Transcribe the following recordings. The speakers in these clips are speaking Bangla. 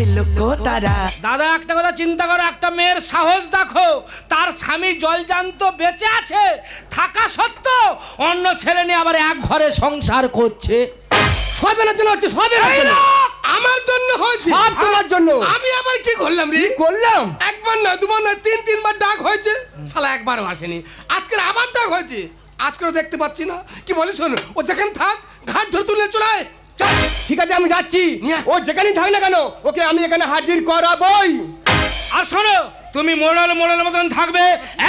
আকাশে লোক তারা দাদা একটা কথা চিন্তা করো একটা মেয়ের সাহস দেখো। তার স্বামী জলজান্ত বেঁচে আছে থাকা সত্ত্বেও অন্য ছেলে নিয়ে আবার এক ঘরে সংসার করছে। জন্য হচ্ছে আমার জন্য হয়েছে। সব তোমার জন্য। আমি আবার কি করলাম রে? করলাম? একবার না দুবার না তিন তিনবার ডাক হয়েছে। শালা একবারও আসেনি। আজকের আবার ডাক হয়েছে। আজকেও দেখতে পাচ্ছি না। কি বলি শোন ও যেখানে থাক ঘাট ধরে তুলে চলে আয়। চল। ঠিক আছে আমি যাচ্ছি। ও যেখানেই থাক না কেন ওকে আমি এখানে হাজির করাবই। আর শোনো তুমি মোড়ল মোড়ল মতন থাকবে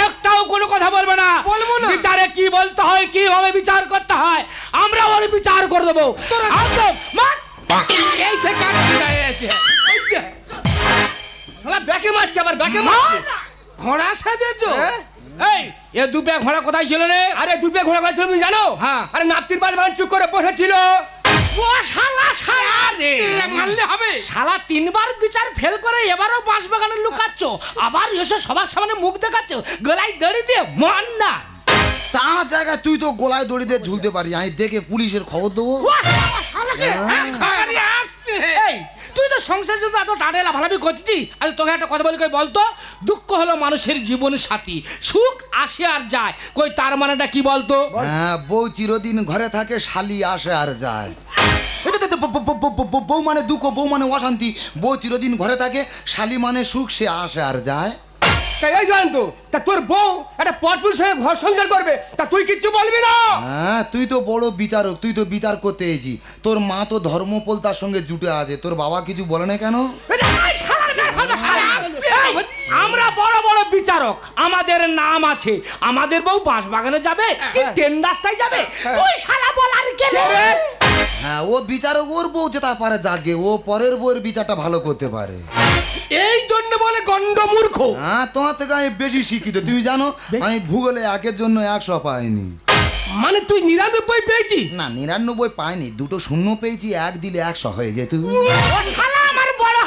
একটাও কোনো কথা বলবে না। বলব না। বিচারে কি বলতে হয় কীভাবে বিচার করতে হয় আমরা ওর বিচার করে দেবো। এই সে ব্যাকে মারছে আবার ব্যাকে মার! ঘোড়া সাজেছো? হ্যাঁ? এই এ দুপে ঘোড়া কোথায় ছিল রে? আরে দুপে ঘোড়া করে তুমি জানো? হ্যাঁ। আরে নাপতির বাল বান চুপ করে বসেছিল। ও শালা শালা। রে মারলে হবে। শালা তিনবার বিচার ফেল করে এবারও বাঁশ বাগানে লুকাচ্ছ। আবার এসে সবার সামনে মুখ দেখাচ্ছ। গলায় দড়ি দিয়ে মান না। তার জায়গায় তুই তো গোলায় দড়ি দিয়ে ঝুলতে পারি। আমি দেখে পুলিশের খবর দেবো। হ্যাঁ, আসছে এই তুই তো সংসার যদি এত টানে লাভালাভি করতি আজ তোকে একটা কথা বলি কই বলতো? দুঃখ হলো মানুষের জীবন সাথী। সুখ আসে আর যায়। কই তার মানেটা কি বলতো? হ্যাঁ বউ চিরদিন ঘরে থাকে শালি আসে আর যায়। তো, তো, তো, বউ- মানে দুঃখ বউ মানে অশান্তি। বউ চিরদিন ঘরে থাকে শালি মানে সুখ সে আসে আর যায়। তা এই জয়ন্ত তা তোর বউ একটা ঘর সংসার করবে তা তুই কিচ্ছু বলবি না? হ্যাঁ তুই তো বড় বিচারক তুই তো বিচার করতে এসি তোর মা তো ধর্মপল তার সঙ্গে জুটে আছে তোর বাবা কিছু বলে না কেন? আমরা বড় বড় বিচারক আমাদের নাম আছে। আমাদের বউ বাঁশ বাগানে যাবে কি ট্রেন রাস্তায় যাবে? তুই শালা বল আর কে রে? হ্যাঁ ও বিচার ওর বউ যেটা পারে জাগে ও পরের বউয়ের বিচারটা ভালো করতে পারে। এই জন্য বলে গন্ড মূর্খ হ্যাঁ তোমার থেকে আমি বেশি শিক্ষিত তুমি জানো আমি ভূগোলে একের জন্য একশো পাইনি। মানে তুই নিরানব্বই পেয়েছি না নিরানব্বই পাইনি দুটো শূন্য পেয়েছি এক দিলে একশো হয়ে যেত।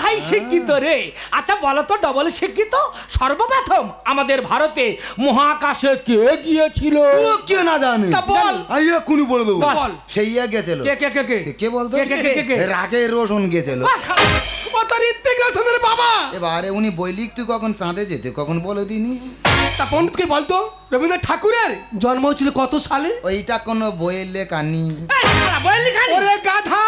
হাই শিক্ষিত রে। আচ্ছা বলো তো ডবল শিক্ষিত? সর্বপ্রথম আমাদের ভারতে মহাকাশে কে গিয়েছিল? ও কে না জানে? তা বল। আমি এক্ষুনি বলে দেবো। বল। সেই ইয়া গেছিল। কে কে কে কে? কে- বলতো? কে কে কে কে? কে? রাগে রোশন গেছিল। ও তো তোর ইত্তেক রোশনের বাবা। এবারে উনি বই লিখতে কখন চাঁদে যেতে কখন বলে দিনি। তা পণ্ডিতকে বলতো? রবীন্দ্রনাথ ঠাকুরের জন্ম হয়েছিল কত সালে? ওইটা কোনো বইয়ের লেখা নি এই শালা, বললি খালি? ওরে গাধা!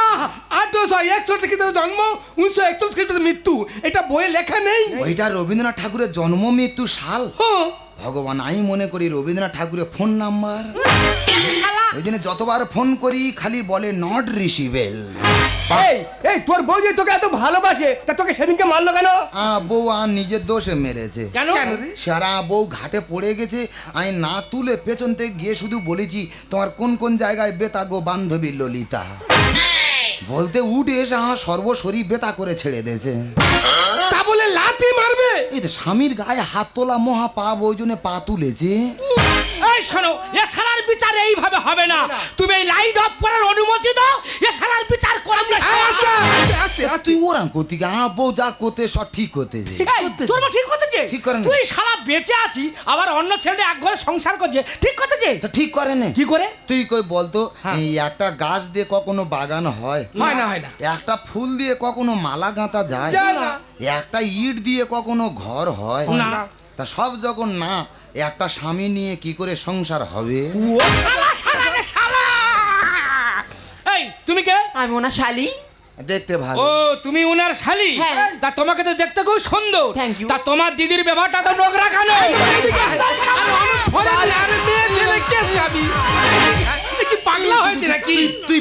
আঠারোশো একষট্টি খ্রিস্টাব্দে জন্ম উনিশশো একচল্লিশ খ্রিস্টাব্দে মৃত্যু। এটা বইয়ে লেখা নেই? ওইটা রবীন্দ্রনাথ ঠাকুরের জন্ম মৃত্যু সাল। হ্যাঁ। ভগবান আমি মনে করি রবীন্দ্রনাথ ঠাকুরের ফোন নাম্বার ওই জন্য যতবার ফোন করি খালি বলে নট রিসিভেল এই এই তোর বউ যে তোকে এত ভালোবাসে তা তোকে সেদিনকে মারলো কেন? আ বউ আর নিজের দোষে মেরেছে। কেন? কেন সারা বউ ঘাটে পড়ে গেছে আমি না তুলে পেছন থেকে গিয়ে শুধু বলেছি তোমার কোন কোন জায়গায় বেতা গো বান্ধবী ললিতা? বলতে উঠে এসে আমার সর্বশরী বেতা করে ছেড়ে দিয়েছে তা বলে লাথি মারবে? এই তো স্বামীর গায়ে হাত তোলা মহা পাপ ওই জন্য পা তুলেছে। এই শোনো এ শালার বিচার এইভাবে হবে না। তুমি এই লাইট অফ করার অনুমতি দাও এ শালার বিচার আস্তে তুই ওরাম করতে বউ যা করতে সব ঠিক করতে যে তোর ঠিক করতেছে? ঠিক করে। তুই শালা বেঁচে আছি আবার অন্য ছেলে এক ঘরে সংসার করছে ঠিক করতেছে? তা ঠিক করে নে। কি করে? তুই কই বলতো হ্যাঁ। এই একটা গাছ দিয়ে কখনো বাগান হয়? হয় না হয় না। একটা ফুল দিয়ে কখনো মালা গাঁথা যায়? যায় না। একটা ইট দিয়ে কখনো ঘর হয়? না। তা সব যখন না একটা স্বামী নিয়ে কি করে সংসার হবে? শালা শালা রে শালা এই তুমি কে? আমি ওনার শালি। দেখতে ভালো। ও তুমি উনার শালি? হ্যাঁ। তা তোমাকে তো দেখতে খুব সুন্দর. তা তোমার দিদির ব্যবহারটা তো নোংরা কেন? পাগলা হয়েছে নাকি? তুই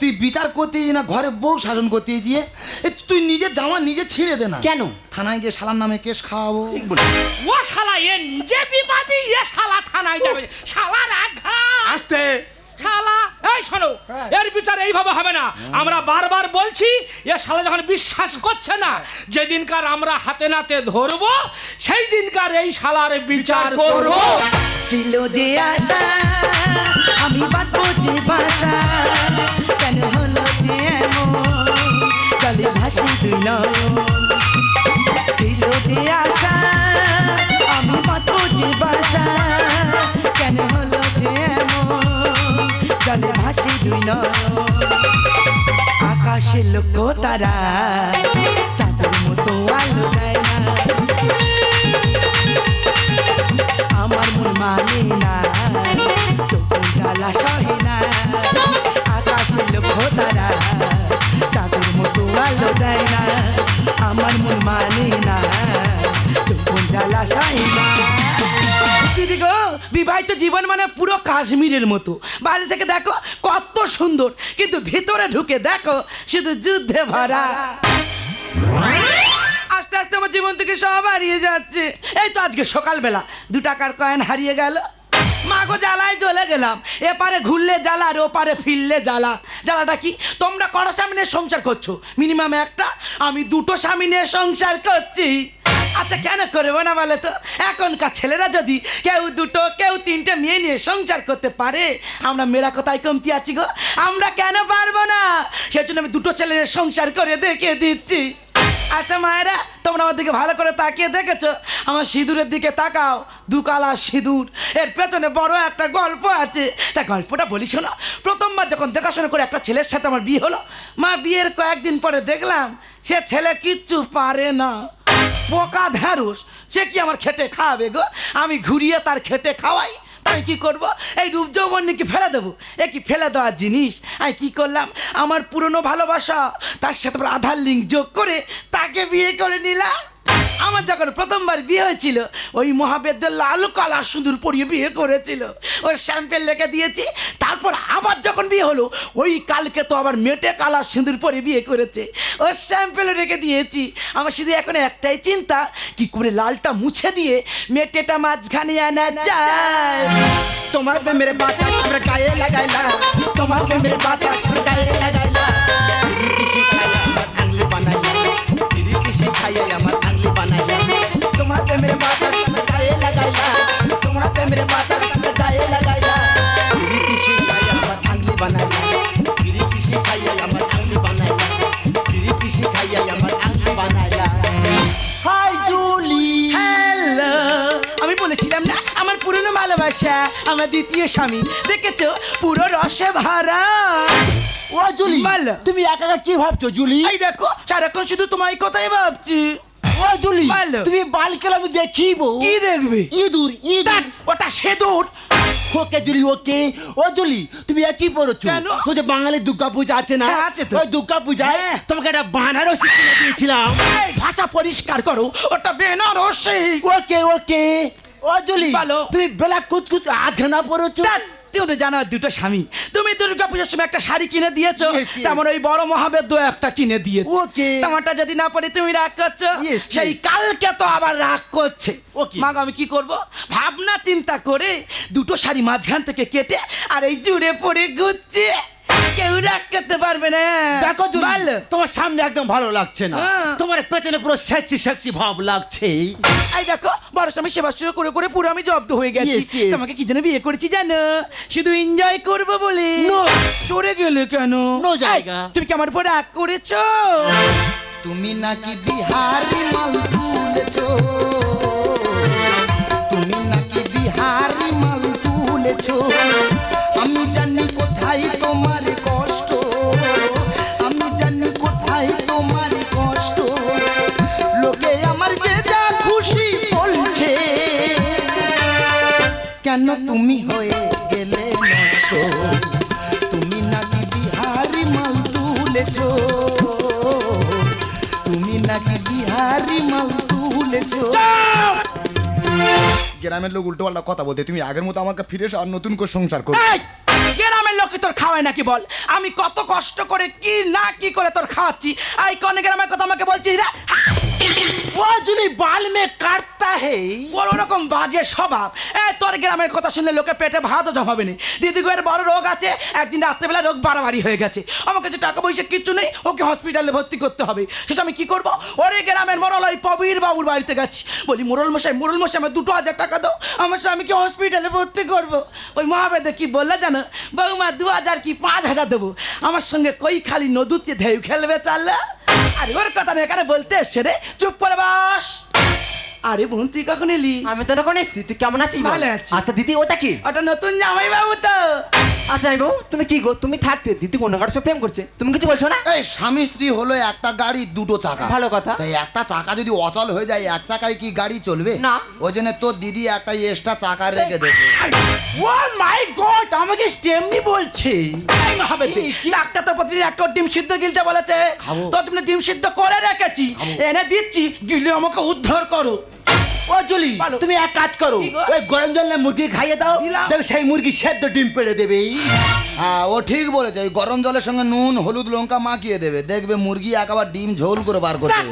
তুই বিচার করতে না ঘরে বউ শাসন করতে গিয়ে এ, তুই নিজের জামা নিজে ছিঁড়ে দে না। কেন? থানায় গিয়ে শালার নামে কেস খাওয়াবো। ও শালা এ নিজে বিবাদী এ শালা থানায় যাবে। শালার আঘাত। আস্তে। শালা এই শোনো এর বিচার এইভাবে হবে না। আমরা বারবার বলছি এ শালা যখন বিশ্বাস করছে না যেদিনকার আমরা হাতে নাতে ধরবো সেই দিনকার এই শালার বিচার করব। ছিল যে আশা আমি বাঁধবো যে বাসা। কেন হলো যে এমন? চলে ভাসি নয়ন ছিল যে আশা, আমি বাঁধবো যে বাসা। কেন হলো যে এমন? চলে ভাসি নয়ন আকাশে লোক তারা তাদের আলো দেয় না। আমার মন মানে না তবু জ্বালা সহে তারা। তাদের মতো আলো দেয় না, আমার মন মানে না তবু জ্বালা সহে না। বিবাহিত জীবন মানে পুরো কাশ্মীরের মতো। বাইরে থেকে দেখো কত সুন্দর, কিন্তু ভিতরে ঢুকে দেখো শুধু যুদ্ধে ভরা। আস্তে আস্তে আমার জীবন থেকে সব হারিয়ে যাচ্ছে। এই তো আজকে সকালবেলা দু টাকার কয়েন হারিয়ে গেল। মাগো জ্বালায় চলে গেলাম। এপারে ঘুরলে জ্বালা আর ওপারে ফিরলে জ্বালা। জ্বালাটা কি? তোমরা কটা স্বামী সংসার করছ? মিনিমাম একটা, আমি দুটো স্বামী সংসার করছি। আচ্ছা কেন করব না বলে তো? এখনকার ছেলেরা যদি কেউ দুটো, কেউ তিনটে মেয়ে নিয়ে সংসার করতে পারে, আমরা মেয়েরা কোথায় কমতি আছি গো? আমরা কেন পারব না? সেজন্য আমি দুটো ছেলের সংসার করে দেখে দিচ্ছি। আচ্ছা মায়েরা, তোমরা আমার দিকে ভালো করে তাকিয়ে দেখেছ? আমার সিঁদুরের দিকে তাকাও, দু কালা সিঁদুর। এর পেছনে বড় একটা গল্প আছে। তা গল্পটা বলি, শোনো। প্রথমবার যখন দেখাশোনা করে একটা ছেলের সাথে আমার বিয়ে হলো, মা, বিয়ের কয়েকদিন পরে দেখলাম, সে ছেলে কিচ্ছু পারে না। পোকা ঢ্যাঁড়স, সে কি আমার খেটে খাওয়াবে গো? আমি ঘুরিয়ে তার খেটে খাওয়াই, তাই কি করব? এই রূপ যৌবন কি ফেলে দেবো? এ কি ফেলে দেওয়ার জিনিস? আমি কি করলাম? আমার পুরনো ভালোবাসা, তার সাথে আধার লিঙ্ক যোগ করে তাকে বিয়ে করে নিলাম। আমার যখন প্রথমবার বিয়ে হয়েছিল, ওই মহাবেদ্যের লাল কালা সুন্দর পরিয়ে বিয়ে করেছিল। ওই স্যাম্পেল লেখে দিয়েছি, তারপর আবার যখন বিয়ে হলো, ওই কালকে তো আবার মেটে কালা সিঁদুর পরে বিয়ে করেছে। ও স্যাম্পেলও রেখে দিয়েছি। আমার শুধু এখন একটাই চিন্তা, কি করে লালটা মুছে দিয়ে মেটেটা মাঝখানে আনা যায়? তোমার বাতাস আমরা গায়ে লাগাইলা তোমার বাতাস আমরা গায়ে লাগাইলা বানাইলা খাইয়া আমার না আমার পুরনো ভালোবাসা আমার দ্বিতীয় স্বামী। দেখেছ? পুরো রসে ভরা। ও জুলি বলো। তুমি একা একা কি ভাবছ জুলি? এই দেখো সারাক্ষণ শুধু তোমার কথাই ভাবছি। ও জুলি বলো। তুমি বালকেল আমি দেখিব। কি দেখবে? ইঁদুর ইঁদুর। ওটা সেদুর। ওকে জুলি ওকে? ও জুলি তুমি কি পড়েছো? তো যে বাঙালির দুর্গা পূজা আছে না? হ্যাঁ, আছে তো। ওই দুর্গা পূজায় হ্যাঁ। তোমাকে একটা বানারসি কিনে দিয়েছিলাম। ভাষা পরিষ্কার করো ওটা বেনারসি। ওকে ওকে। ও জুলি বলো। তুমি বেলা কুচকুচ আধখানা পড়েছো তো জানো দুটো স্বামী তুমি দুর্গা পুজোর সময় একটা শাড়ি কিনে দিয়েছ. তেমন ওই বড় মহাবেদ্য একটা কিনে দিয়েছ. তোমারটা যদি না পড়ে তুমি রাগ করছ সেই কালকে তো আবার রাগ করছে. মাগো আমি কি করব ভাবনা চিন্তা করে দুটো শাড়ি মাঝখান থেকে কেটে আর এই জুড়ে পড়ে ঘুরছে কেউ পারবে না। দেখো তোমার সামনে একদম ভালো লাগছে না। তোমার পেছনে পুরো সেক্সি সেক্সি ভাব লাগছে। এই দেখো বড় স্বামী সেবা শুরু করে করে পুরো আমি জব্দ হয়ে গেছি। Yes, yes. তোমাকে কি জন্য বিয়ে করেছি জানো? শুধু এনজয় করব বলে। সরে গেলে কেন? No জায়গা। তুমি কি আমার উপর রাগ করেছ? তুমি নাকি বিহারি মাল তুলেছো? তুমি নাকি বিহারি মাল তুলেছো? আমি জানি কোথায় তোমার কেন তুমি হয়ে গেলে নষ্ট তুমি নাকি বিহারি মাল তুলেছো? তুমি নাকি বিহারি মাল তুলেছো? গ্রামের লোক উল্টো পাল্টা কথা বলতে তুমি আগের মতো আমাকে ফিরে এসো আর নতুন করে সংসার করো। গ্রামের লোককে তোর খাওয়ায় নাকি বল? আমি কত কষ্ট করে কি না কি করে তোর খাওয়াচ্ছি? এই কনে গ্রামের কথা আমাকে বলছিস রে? ও জুলি বাল মে কাটতা হে ওর ওরকম বাজে স্বভাব এ তোর গ্রামের কথা শুনলে লোকে পেটে ভাতও জমাবে না দিদি গোয়ের বড় রোগ আছে একদিন রাত্রেবেলা রোগ বাড়াবাড়ি হয়ে গেছে আমার কাছে টাকা পয়সা কিচ্ছু নেই ওকে হসপিটালে ভর্তি করতে হবে সেটা আমি কি করব ওরে গ্রামের মরল ওই প্রবীর বাবুর বাড়িতে গেছি বলি মোরল মশাই মোরল মশাই আমার দুটো হাজার টাকা দাও আমার স্বামীকে হসপিটালে ভর্তি করব ওই মহাবেদে কি বললে জানো? বৌমা, দু হাজার কি পাঁচ হাজার দেবো। আমার সঙ্গে কই খালি নদীতে ঢেউ খেলবে চাল্লা আর ওর কথা আমি এখানে বলতে এসছে রে চুপ করে বাস। আরে বোন তুই কখন এলি? আমি তো তখন এসছি তুই কেমন আছিস ভালো আছি। আচ্ছা দিদি ওটা কি? ওটা নতুন জামাই বাবু তো। আচ্ছা আমি বউ তুমি কি গো? তুমি থাকতে দিদি অন্য কারোর সাথে প্রেম করছে? তুমি কিছু বলছো না? এই স্বামী স্ত্রী হলো একটা গাড়ি দুটো চাকা। ভালো কথা। তাই একটা চাকা যদি অচল হয়ে যায় এক চাকায় কি গাড়ি চলবে? না। ওই জন্য তোর দিদি একটা এক্সট্রা চাকা রেখে দেবে। ও মাই গড আমাকে স্টেমনি বলছে। হবে তুই। ডাক্তার তো প্রতিদিন একটা ডিম সিদ্ধ গিলতে বলেছে। তো তুমি ডিম সিদ্ধ করে রেখেছি। এনে দিচ্ছি গিলে আমাকে উদ্ধার করো। ও জলি ভালো। তুমি এক কাজ করো? ওই গরম জলে মুরগি খাইয়ে দাও। দেখবে সেই মুরগি সেদ্ধ ডিম পেড়ে দেবে হ্যাঁ ও ঠিক বলেছে ওই গরম জলের সঙ্গে নুন হলুদ লঙ্কা মাখিয়ে দেবে দেখবে মুরগি একবার ডিম ঝোল করে বার করতে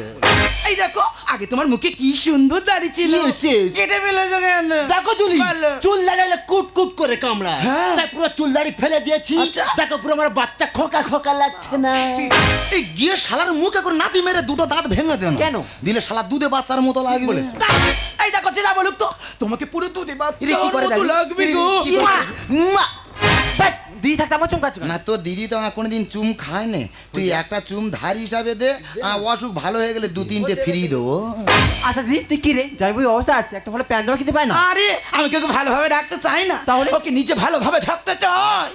এই দেখো আগে তোমার মুখে কি সুন্দর দাড়ি ছিল Yes, yes. কেটে ফেলেছো কেন দেখো জুলি ভালো। চুল লাগাইলে কুট কুট করে কামড়ায় হ্যাঁ। তাই পুরো চুল দাড়ি ফেলে দিয়েছি আচ্ছা। দেখো পুরো আমার বাচ্চা খোকা খোকা লাগছে না এই গিয়ে শালার মুখে করে নাতি মেরে দুটো দাঁত ভেঙে দেন কেন? দিলে শালা দুধে বাচ্চার মতো লাগবে এই দেখো যা বলুক তো তোমাকে পুরো দুধে ইরে কি করে? লাগবে ইরে গো কি করে? মুয়া! ব্যাস, দিদি থাকতে আমার চুম কাজ না তোর দিদি তো আমার কোনোদিন চুম খায় না। তুই একটা চুম ধার হিসাবে দে অসুখ ভালো হয়ে গেলে দু তিনটে ফ্রি দেবো। আচ্ছা দিদি তুই কি রে? যাই বই অবস্থা আছে। একটা ভালো প্যান্ট জামা খেতে পায় না? আরে আমি কেউ ভালোভাবে রাখতে চাই না। তাহলে? ওকে নিজে ভালোভাবে থাকতে চাই।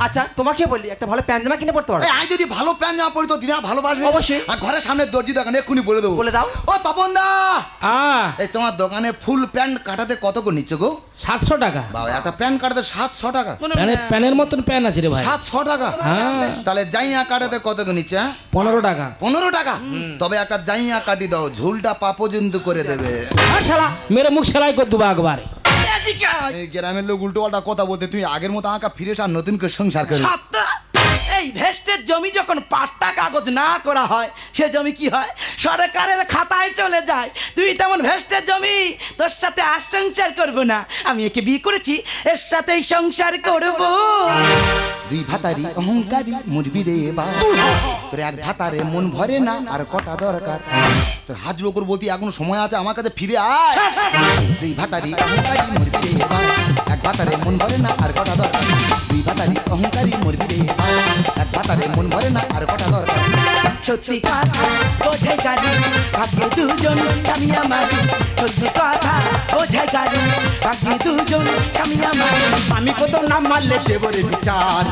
আচ্ছা তোমাকে বললি একটা ভালো প্যান্ট জামা কিনে পড়তে পারো? আমি যদি ভালো প্যান্ট জামা পরি তো দিদা ভালোবাসবে। অবশ্যই। আর ঘরের সামনে দর্জি দোকানে এক্ষুনি বলে দেবো। বলে দাও। ও তপন দা হ্যাঁ এই তোমার দোকানে ফুল প্যান্ট কাটাতে কত করে নিচ্ছ গো? সাতশো টাকা। বাবা একটা প্যান্ট কাটাতে সাতশো টাকা। প্যানের প্যানের মতন প্যান আছে রে ভাই। সাতশো টাকা। হ্যাঁ। তাহলে জাইয়া কাটাতে কত করে নিচ্ছে হ্যাঁ? পনেরো টাকা। পনেরো টাকা? তবে একটা জাইয়া কাটি দাও ঝুলটা পা পর্যন্ত করে দেবে। মেরে মুখ সেলাই করে দেবো একবারে। এই গ্রামের লোক উল্টো পাল্টা কথা বলতে তুই আগের মতো আঁকা ফিরে আর নতুন করে সংসার সাতটা এই ভেস্টের জমি যখন পাট্টা কাগজ না করা হয় সে জমি কি হয়? সরকারের খাতায় চলে যায়। তুই তেমন ভেস্টের জমি তোর সাথে আর সংসার করব না। আমি একে বিয়ে করেছি এর সাথেই সংসার করব। দুই ভাতারি অহংকারী মুরবি রে বা। তোর এক ভাতারে মন ভরে না আর কটা দরকার। তোর হাত জোড়ো করে বলতি এখনও সময় আছে? আমার কাছে ফিরে আয়। দুই ভাতারি অহংকারী মুরবি এক ভাতারে মন ভরে না আর কটা দরকার। দুই ভাতারি অহংকারী মুরবি রে এক ভাতারে মন ভরে না আর কটা দরকার। সত্যি কথা বোঝাই গাড়ি ভাগ্যে দুজন স্বামী আমার। সত্যি কথা বোঝাই গাড়ি ভাগ্যে দুজন স্বামী আমার। আমি কত নাম মারলে দেবরে বিচার।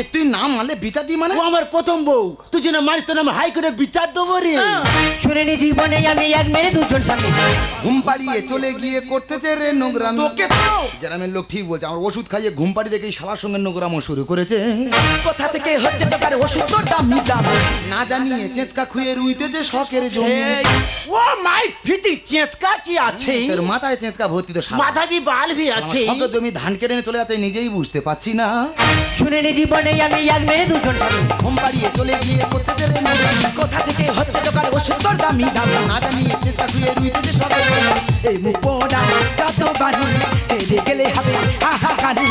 এ তুই নাম মারলে বিচার দি মানে? ও আমার প্রথম বউ। তুই যেন মারিস তোর নাম হাই করে বিচার দেবো রে। শুনিনি জীবনে আমি এক মেরে দুজন স্বামী। ঘুম পাড়িয়ে চলে গিয়ে করতেছে রে নোংরাম। তোকে তো গ্রামের লোক ঠিক বলছে আমার ওষুধ খাইয়ে ঘুম পাড়ি রেখে শালার সঙ্গে নোংরামো শুরু করেছে। কোথা থেকে হচ্ছে তো তার ওষুধ তোর দামি দামি? না জানিয়ে চেঁচকা খুঁয়ে রুইতেছে শখের জমি। ও মাই ফিটি চেঁচকা কি আছে? তোর মাথায় চেঁচকা ভর্তি তো। মাথা কি বাল ভি আছে? জমি ধান কেটে নিয়ে চলে যাচ্ছে নিজেই বুঝতে পারছি না। শুনিনি জীবনে আমি এক মেরে দুজন স্বামী ঘুম পাড়িয়ে চলে গিয়ে করতেছে রে নোংরামি। কোথা থেকে হচ্ছে তার ওষুধ তোর দামি দামি না জানিয়ে চেঁচকা খুঁয়ে রুইতেছে শখের জমি এই মুপোড়া যত বাড়ু ছেড়ে গেলে হবে হাহাকারু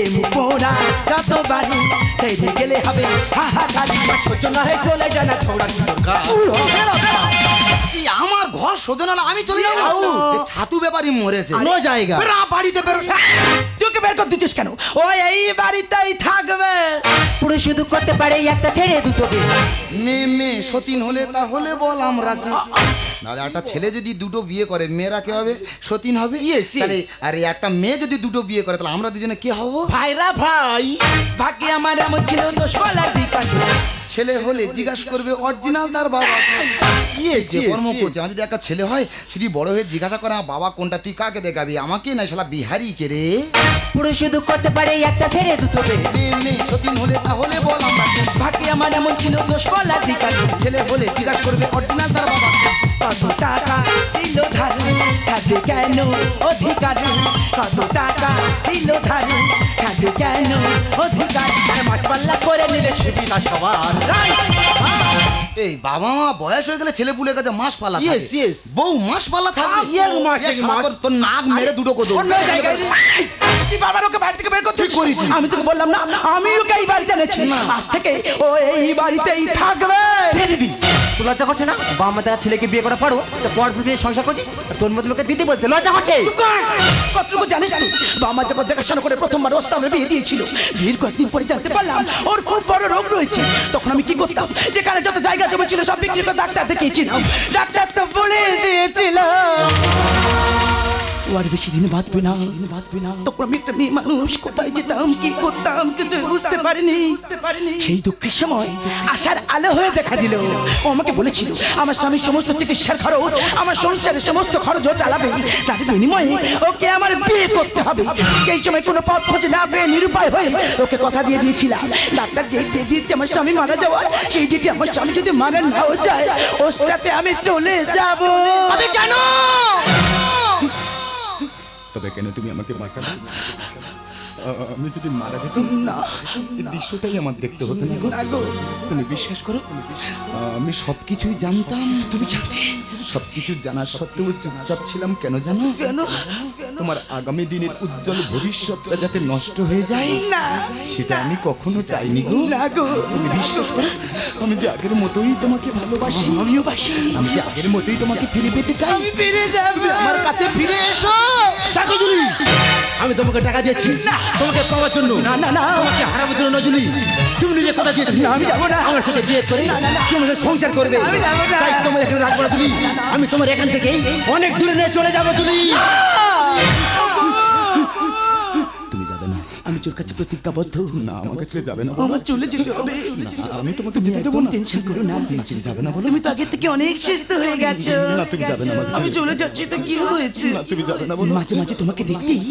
এই মুপোড়া যত বাড়ু ছেড়ে গেলে হবে হাহাকারু সহ্য না হয়ে চলে যায় না ছোড়া দরকার ঘর সোজনাল আমি চলে যাব। আউ। ছাতু ব্যাপারই মরেছে। নো জায়গা বেরো, বাড়িতে বেরো। তুই বের করে দিচ্ছিস কেন? ও এই বাড়িতেই থাকবে। পুরো শুধু করতে পারে একটা ছেড়ে দুটো বিয়ে। মেয়ে মেয়ে সতীন হলে তাহলে বল আমরা কি? দাদা একটা ছেলে যদি দুটো বিয়ে করে মেয়েরা কে হবে? সতীন হবে. তাহলে আরে একটা মেয়ে যদি দুটো বিয়ে করে তাহলে আমরা দুজনে কে হব? ভাইরা ভাই ভাগ্যে আমার এমন ছিল দোষ বলার দিক আছে। ছেলে হলে জিজ্ঞাসা করবে অরিজিনাল তার বাবা কে যে কর্ম yes. করছে আমার যদি একটা ছেলে হয় যদি বড় হয়ে জিজ্ঞাসা করে আমার বাবা কোনটা তুই কাকে দেখাবি আমাকে না শালা বিহারি কে রে পুরো শুধু করতে পারে একটা ছেড়ে দুটো সতীন হলে তাহলে বল আমরা? ভাগ্যে আমার এমন ছিল দোষ বলার। ছেলে হলে জিজ্ঞাসা করবে অরিজিনাল তার বাবা কত টাকা দিল ধারু? খাদু কেন অধিকার? কত টাকা দিল ধারু? খাদু কেন অধিকার? মাঠ পাল্লা করে নিলে সুবিধা সবার। এই বাবা মা বয়স হয়ে গেলে ছেলে পুলের কাছে মাস পালা থাকে। yes. বউ মাস পালা থাকবে। এক মাস, এক মাস। তোর- নাক মেরে দুটো। অন্য জায়গায় তুই বাবার ওকে বাড়ি থেকে বের করতে আমি তোকে বললাম না আমি ওকে এই বাড়িতে এনেছি। আজ থেকে ও এই বাড়িতেই থাকবে। ছেড়ে দিদি তোর লজ্জা করছে না? বাবা মা ছেলেকে বিয়ে করা পারো তা পর বিয়ে সংসার করছিস? তোর মধ্যে লোকে দিদি বলতে লজ্জা করছে। কতটুকু জানিস তুই বাবা যখন দেখাশোনা করে প্রথমবার ওস্তামে বিয়ে দিয়েছিল বিয়ের কয়েকদিন পরে জানতে পারলাম ওর খুব বড় রোগ রয়েছে। তখন আমি কি করতাম? যেখানে যত জায়গা জমি ছিল সব বিক্রি করে ডাক্তার দেখিয়েছিলাম। ডাক্তার তো বলে দিয়েছিল ও আর বেশি দিন বাঁচবে না। তখন আমি একটা মেয়ে মানুষ, কোথায় যেতাম, কি করতাম, কিছু বুঝতে পারিনি। সেই দুঃখের সময় আশার আলো হয়ে দেখা দিল। ও আমাকে বলেছিল, আমার স্বামীর সমস্ত চিকিৎসার খরচ, আমার সংসারের সমস্ত খরচ ও চালাবে। তার বিনিময়ে ওকে আমার বিয়ে করতে হবে। সেই সময় কোনো পথ খোঁজে না পেয়ে নিরুপায় হয়ে ওকে কথা দিয়ে দিয়েছিলাম। ডাক্তার যে দিয়ে দিয়েছে আমার স্বামী মারা যাওয়ার, সেই ডেটে আমার স্বামী যদি মারা নাও যায় ওর সাথে আমি চলে যাব। আমি কেন? তবে কেন তুমি আমাকে বাঁচাবে আ- আমি যদি মারা যেতাম না। এই দৃশ্যটাই আমার দেখতে হতো না গো। তুমি বিশ্বাস করো? আমি সব কিছুই জানতাম। তুমি জানতে? সব কিছু জানার সত্ত্বেও চুপচাপ ছিলাম কেন জানো? কেন? তোমার আগামী দিনের উজ্জ্বল ভবিষ্যৎটা যাতে নষ্ট হয়ে যায় না। সেটা আমি কখনো চাইনি গো। না গো। তুমি বিশ্বাস করো? আমি যে আগের মতোই তোমাকে ভালোবাসি। আমিও বাসি আমি যে আগের মতোই তোমাকে ফিরে পেতে চাই। ফিরে যাব। আমার কাছে ফিরে এসো। জুলি আমি তোমাকে টাকা দিয়েছি। তোমাকে পাওয়ার জন্য। না না না। তোমাকে হারাবার জন্য নজুলি তুমি নিজে কথা দিয়েছি। আমি যাব না। আমার সাথে বিয়ে করে তুমি সংসার করবে। তাই তোমার এখানে রাখব না তুমি। আমি তোমার এখান থেকেই অনেক দূরে নিয়ে চলে যাব তুমি। না কাছে প্রতিজ্ঞাবদ্ধ? না আমাকে ছেড়ে যাবে না। আমার চলে যেতে হবে। না, আমি তোমাকে যেতে দেবো না। টেনশন করো না। না, তুমি যাবে না বলো। তুমি তো আগে থেকে অনেক সুস্থ হয়ে গেছো। না, তুমি যাবে না আমাকে আমি চলে যাচ্ছি তো কি হয়েছে? না, তুমি যাবে না বলো। মাঝে মাঝে তোমাকে দেখতেই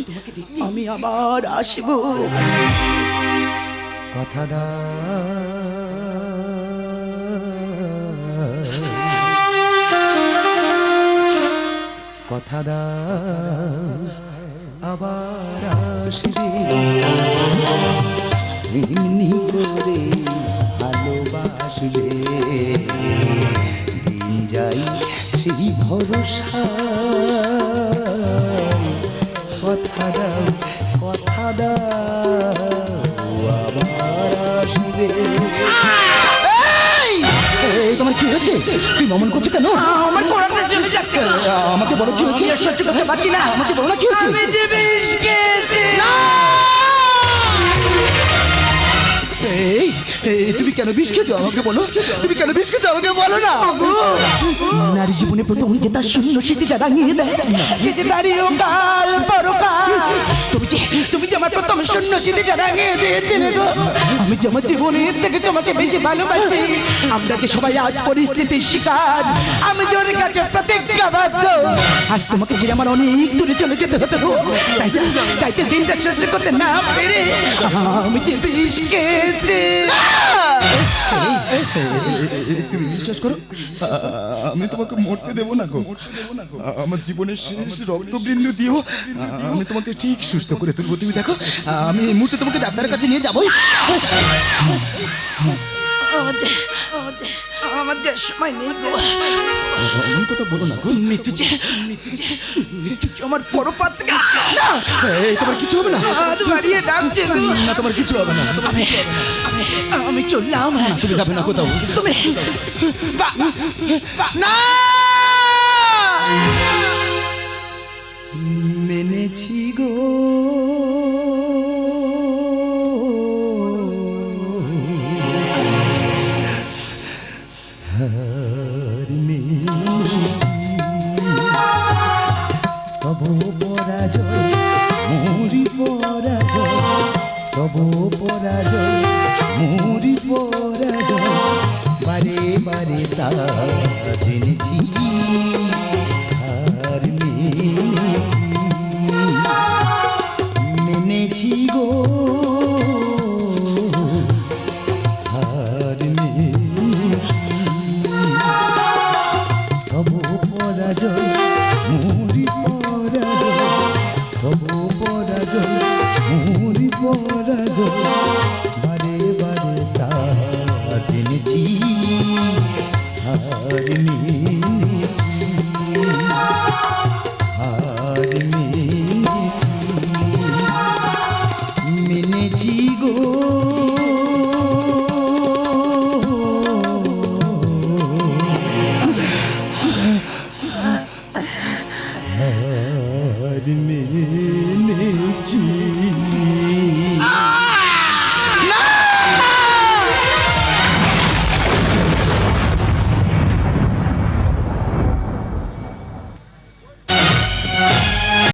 আমি আবার আসব। কথা দা। কথা দা। আবার আসবে এমনি করে ভালোবাসবে। দিন যাই সেই ভরসা। কথা দাও কথা দাও আবার আসবে। এই! তোমার কি হয়েছে? তুই মমন করছ কেন? আমার যাচ্ছে। আমাকে বলো কি হয়েছে? সহ্য করতে পারছি না। আমাকে বলো কি হয়েছে? তুমি কেন বিষ খেয়েছো? আমাকে বলো। তুমি কেন বিষ খেয়েছো? আমাকে বলো না। নারী জীবনে প্রথম যে তার শূন্য স্মৃতিটা রাঙিয়ে দেয় যে দাঁড়িয়ে কাল পরকাল। তুমি যে তুমি আমার প্রথম শূন্য স্মৃতিটা রাঙিয়ে দিয়েছিলে গো। আমি যে আমার জীবনের থেকে তোমাকে বেশি ভালোবাসি, আমরা যে সবাই আজ পরিস্থিতির শিকার, আমি যে কাছে প্রতিজ্ঞাবদ্ধ। আজ তোমাকে ছেড়ে আমার অনেক দূরে চলে যেতে হতো তাই তো তাই তো দিনটা সহ্য করতে না পেরে আমি যে বিষ খেয়েছি। তুমি বিশ্বাস করো, আমি তোমাকে মরতে দেবো না গো। আমার জীবনের শেষ রক্তবৃন্দ দিও আমি তোমাকে ঠিক সুস্থ করে তুলবো। তুমি দেখো আমি এই মুহূর্তে তোমাকে ডাক্তারের কাছে নিয়ে যাব। আমার যে আমার যে আমার যে সময় নেই গো। এমন কথা বলো না গো। মৃত্যু যে মৃত্যু যে আমার বড় পাতকা এই তোমার কিছু হবে না? হাত বাড়িয়ে ডাকছে গো। না তোমার কিছু হবে না আমি চললাম। তুমি যাবে না কোথাও। তুমি না! মেনেছি গো। അറിഞ്ഞീ